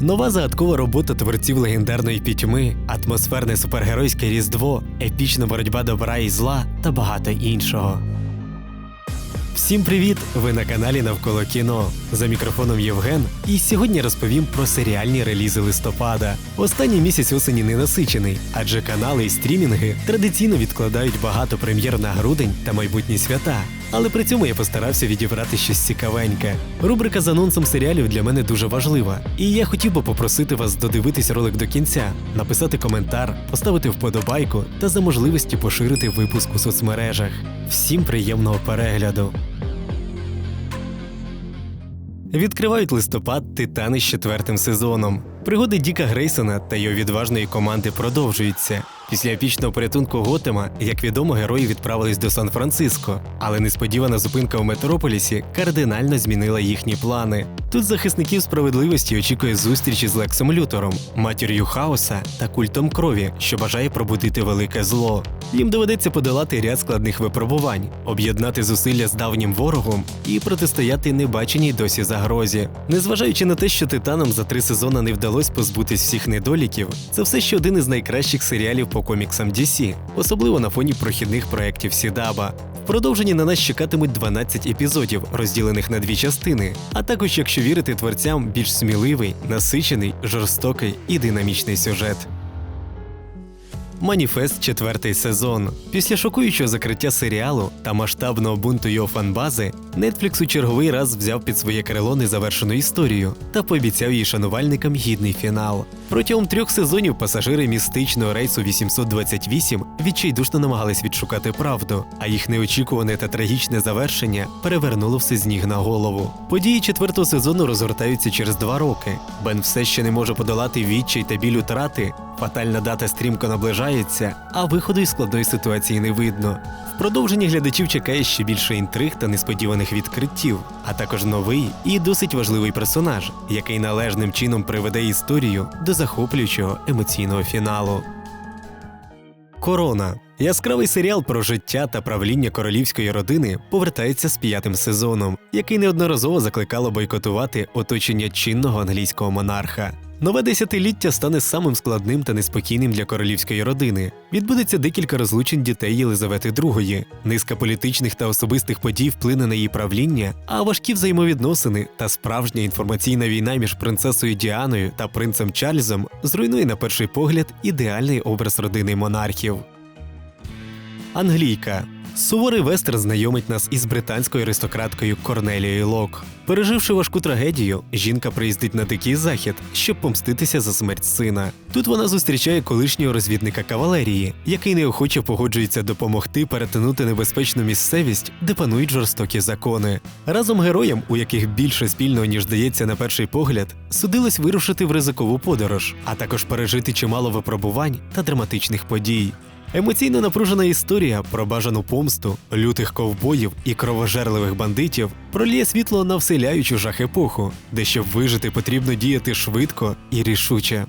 Нова загадкова робота творців легендарної пітьми, атмосферне супергеройське різдво, епічна боротьба добра і зла та багато іншого. Всім привіт! Ви на каналі Навколо кіно. За мікрофоном Євген, і сьогодні розповім про серіальні релізи листопада. Останній місяць осені не насичений, адже канали і стрімінги традиційно відкладають багато прем'єр на грудень та майбутні свята. Але при цьому я постарався відібрати щось цікавеньке. Рубрика з анонсом серіалів для мене дуже важлива, і я хотів би попросити вас додивитись ролик до кінця, написати коментар, поставити вподобайку та за можливості поширити випуск у соцмережах. Всім приємного перегляду! Відкривають листопад Титани з четвертим сезоном. Пригоди Діка Грейсона та його відважної команди продовжуються. Після епічного порятунку Готема, як відомо, герої відправились до Сан-Франциско, але несподівана зупинка у Метрополісі кардинально змінила їхні плани. Тут захисників справедливості очікує зустріч із Лексом Лютором, матір'ю хаоса та культом крові, що бажає пробудити велике зло. Їм доведеться подолати ряд складних випробувань, об'єднати зусилля з давнім ворогом і протистояти небаченій досі загрозі. Незважаючи на те, що титанам за три сезони не вдалося позбутись всіх недоліків, це все ще один із найкращих серіалів по коміксам DC, особливо на фоні прохідних проєктів Сідаба. В продовженні на нас чекатимуть 12 епізодів, розділених на дві частини, а також, якщо вірити творцям, більш сміливий, насичений, жорстокий і динамічний сюжет. Маніфест четвертий сезон. Після шокуючого закриття серіалу та масштабного бунту його фанбази, Netflix у черговий раз взяв під своє крило незавершену історію та пообіцяв її шанувальникам гідний фінал. Протягом трьох сезонів пасажири містичного рейсу 828 відчайдушно намагались відшукати правду, а їх неочікуване та трагічне завершення перевернуло все з ніг на голову. Події четвертого сезону розгортаються через два роки. Бен все ще не може подолати відчай та біль утрати. Фатальна дата стрімко наближається, а виходу із складної ситуації не видно. В продовженні глядачів чекає ще більше інтриг та несподіваних відкриттів, а також новий і досить важливий персонаж, який належним чином приведе історію до захоплюючого емоційного фіналу. Корона яскравий серіал про життя та правління королівської родини повертається з п'ятим сезоном, який неодноразово закликало бойкотувати оточення чинного англійського монарха. Нове десятиліття стане самим складним та неспокійним для королівської родини. Відбудеться декілька розлучень дітей Єлизавети II. Низка політичних та особистих подій вплине на її правління, а важкі взаємовідносини та справжня інформаційна війна між принцесою Діаною та принцем Чарльзом зруйнує на перший погляд ідеальний образ родини монархів. Англійка. Суворий вестер знайомить нас із британською аристократкою Корнелією Лок. Переживши важку трагедію, жінка приїздить на дикий захід, щоб помститися за смерть сина. Тут вона зустрічає колишнього розвідника кавалерії, який неохоче погоджується допомогти перетинути небезпечну місцевість, де панують жорстокі закони. Разом героям, у яких більше спільного ніж здається на перший погляд, судилось вирушити в ризикову подорож, а також пережити чимало випробувань та драматичних подій. Емоційно напружена історія про бажану помсту, лютих ковбоїв і кровожерливих бандитів проліє світло на вселяючу жах епоху, де щоб вижити потрібно діяти швидко і рішуче.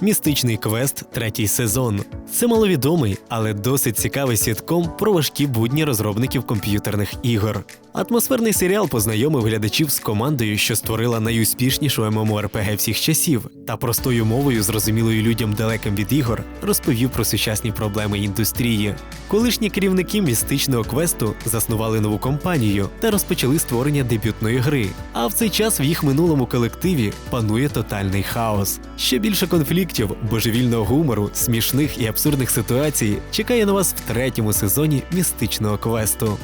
Містичний квест третій сезон. Це маловідомий, але досить цікавий сітком про важкі будні розробників комп'ютерних ігор. Атмосферний серіал познайомив глядачів з командою, що створила найуспішнішу MMORPG всіх часів, та простою мовою, зрозумілою людям далеким від ігор, розповів про сучасні проблеми індустрії. Колишні керівники містичного квесту заснували нову компанію та розпочали створення дебютної гри. А в цей час в їх минулому колективі панує тотальний хаос. Ще більше конфліктів, божевільного гумору, смішних і абсурдних ситуацій чекає на вас в третьому сезоні містичного квесту.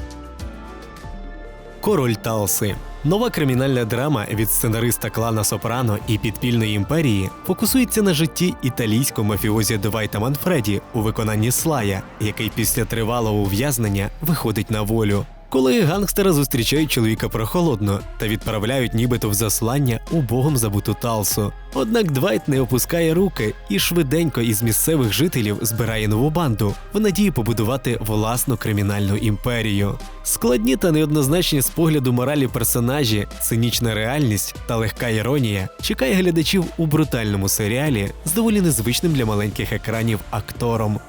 Король Талси. Нова кримінальна драма від сценариста клана Сопрано і підпільної імперії фокусується на житті італійського мафіозі Девайта Манфреді у виконанні Слая, який після тривалого ув'язнення виходить на волю. Колеги гангстера зустрічають чоловіка прохолодно та відправляють нібито в заслання у богом забуту Талсу. Однак Двайт не опускає руки і швиденько із місцевих жителів збирає нову банду в надії побудувати власну кримінальну імперію. Складні та неоднозначні з погляду моралі персонажі, цинічна реальність та легка іронія чекає глядачів у брутальному серіалі з доволі незвичним для маленьких екранів актором.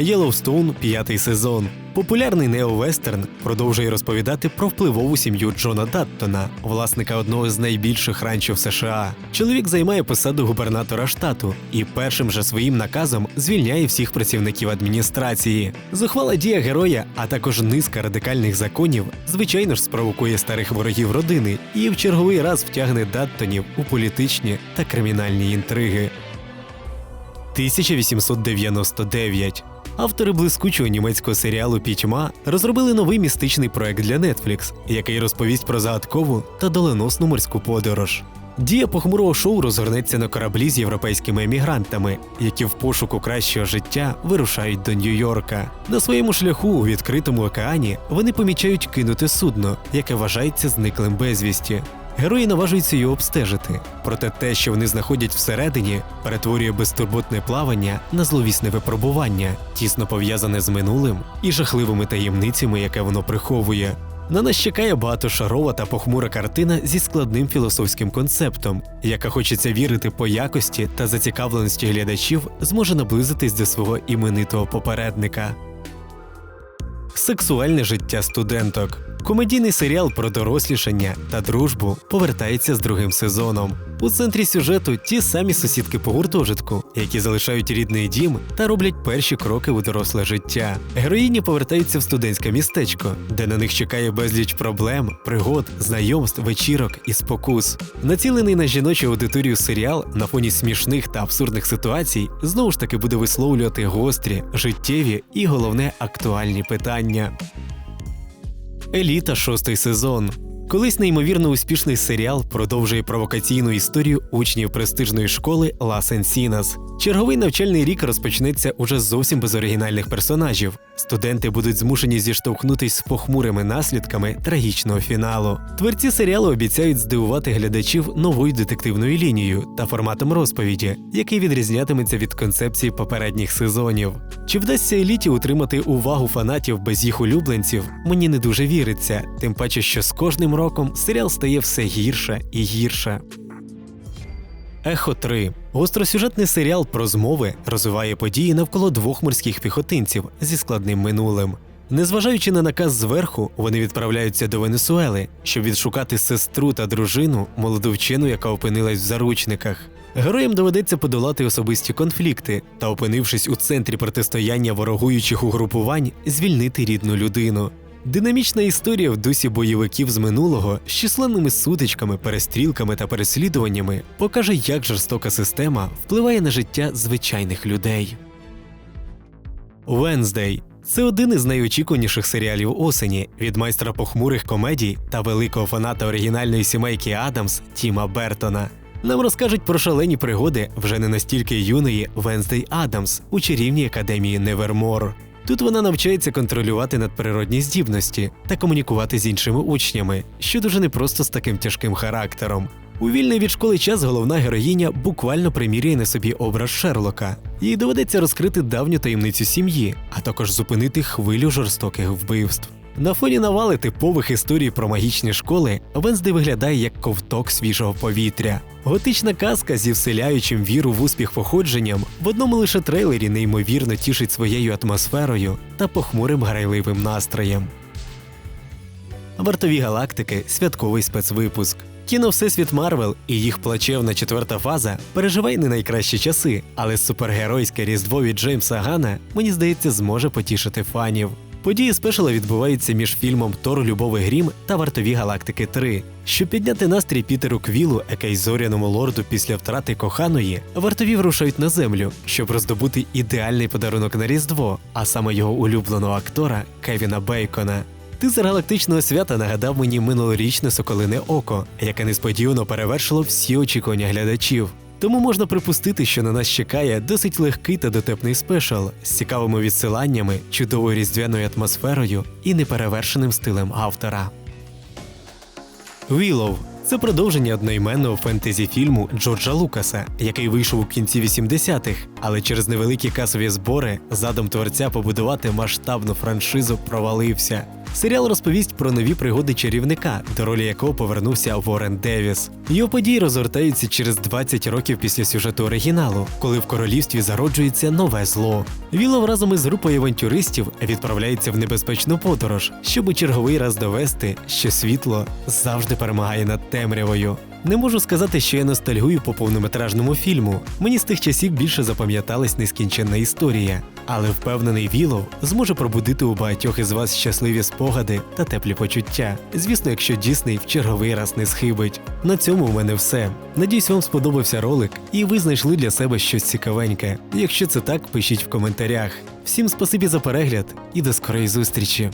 Єлоустоун п'ятий сезон. Популярний неовестерн продовжує розповідати про впливову сім'ю Джона Даттона, власника одного з найбільших ранчів США. Чоловік займає посаду губернатора штату і першим же своїм наказом звільняє всіх працівників адміністрації. Зухвала дія героя, а також низка радикальних законів, звичайно ж спровокує старих ворогів родини і в черговий раз втягне Даттонів у політичні та кримінальні інтриги. 1899 Автори блискучого німецького серіалу Пітьма розробили новий містичний проект для Netflix, який розповість про загадкову та доленосну морську подорож. Дія похмурого шоу розгорнеться на кораблі з європейськими емігрантами, які в пошуку кращого життя вирушають до Нью-Йорка. На своєму шляху у відкритому океані вони помічають кинуте судно, яке вважається зниклим безвісті. Герої наважуються його обстежити, проте те, що вони знаходять всередині, перетворює безтурботне плавання на зловісне випробування, тісно пов'язане з минулим і жахливими таємницями, яке воно приховує. На нас чекає багатошарова та похмура картина зі складним філософським концептом, яка хочеться вірити по якості та зацікавленості глядачів, зможе наблизитись до свого іменитого попередника. Сексуальне життя студенток. Комедійний серіал про дорослішання та дружбу повертається з другим сезоном. У центрі сюжету ті самі сусідки по гуртожитку, які залишають рідний дім та роблять перші кроки у доросле життя. Героїні повертаються в студентське містечко, де на них чекає безліч проблем, пригод, знайомств, вечірок і спокус. Націлений на жіночу аудиторію серіал на фоні смішних та абсурдних ситуацій знову ж таки буде висловлювати гострі, життєві і головне актуальні питання. Еліта шостий сезон. Колись неймовірно успішний серіал продовжує провокаційну історію учнів престижної школи Лас Енсінас. Черговий навчальний рік розпочнеться уже зовсім без оригінальних персонажів. Студенти будуть змушені зіштовхнутись з похмурими наслідками трагічного фіналу. Творці серіалу обіцяють здивувати глядачів новою детективною лінією та форматом розповіді, який відрізнятиметься від концепції попередніх сезонів. Чи вдасться еліті утримати увагу фанатів без їх улюбленців? Мені не дуже віриться, тим паче, що з кожним роком серіал стає все гірше і гірше. Ехо 3 гостросюжетний серіал про змови розвиває події навколо двох морських піхотинців зі складним минулим. Незважаючи на наказ зверху, вони відправляються до Венесуели, щоб відшукати сестру та дружину, молоду вчену, яка опинилась в заручниках. Героям доведеться подолати особисті конфлікти та, опинившись у центрі протистояння ворогуючих угрупувань, звільнити рідну людину. Динамічна історія в дусі бойовиків з минулого з численними сутичками, перестрілками та переслідуваннями покаже, як жорстока система впливає на життя звичайних людей. Венздей це один із найочікуваніших серіалів осені від майстра похмурих комедій та великого фаната оригінальної сімейки Адамс Тіма Бертона. Нам розкажуть про шалені пригоди вже не настільки юної Венздей Адамс у чарівній академії Невермор. Тут вона навчається контролювати надприродні здібності та комунікувати з іншими учнями, що дуже непросто з таким тяжким характером. У вільний від школи час головна героїня буквально примірює на собі образ Шерлока. Їй доведеться розкрити давню таємницю сім'ї, а також зупинити хвилю жорстоких вбивств. На фоні навали типових історій про магічні школи Венсдей виглядає як ковток свіжого повітря. Готична казка зі вселяючим віру в успіх походженням в одному лише трейлері неймовірно тішить своєю атмосферою та похмурим грайливим настроєм. Вартові галактики святковий спецвипуск. Кіно Всесвіт Марвел і їх плачевна четверта фаза переживає не найкращі часи, але супергеройське різдво від Джеймса Гана, мені здається, зможе потішити фанів. Події спешала відбуваються між фільмом Тор Любовий Грім та Вартові Галактики 3. Щоб підняти настрій Пітеру Квілу, який зоряному лорду після втрати коханої, вартові вирушають на землю, щоб роздобути ідеальний подарунок на Різдво, а саме його улюбленого актора Кевіна Бейкона. Тизер галактичного свята нагадав мені минулорічне соколине око, яке несподівано перевершило всі очікування глядачів. Тому можна припустити, що на нас чекає досить легкий та дотепний спешал з цікавими відсиланнями, чудовою різдвяною атмосферою і неперевершеним стилем автора. Willow – це продовження одноіменного фентезі фільму Джорджа Лукаса, який вийшов у кінці 80-х, але через невеликі касові збори задум творця побудувати масштабну франшизу провалився. Серіал розповість про нові пригоди чарівника, до ролі якого повернувся Ворен Девіс. Його події розгортаються через 20 років після сюжету оригіналу, коли в королівстві зароджується нове зло. Вілов разом із групою авантюристів відправляється в небезпечну подорож, щоб черговий раз довести, що світло завжди перемагає над темрявою. Не можу сказати, що я ностальгую по повнометражному фільму. Мені з тих часів більше запам'яталась нескінченна історія. Але впевнений Вілов зможе пробудити у багатьох із вас щасливі спогади та теплі почуття. Звісно, якщо Дісней в черговий раз не схибить. На цьому в мене все. Надіюсь, вам сподобався ролик і ви знайшли для себе щось цікавеньке. Якщо це так, пишіть в коментарях. Всім спасибі за перегляд і до скорої зустрічі!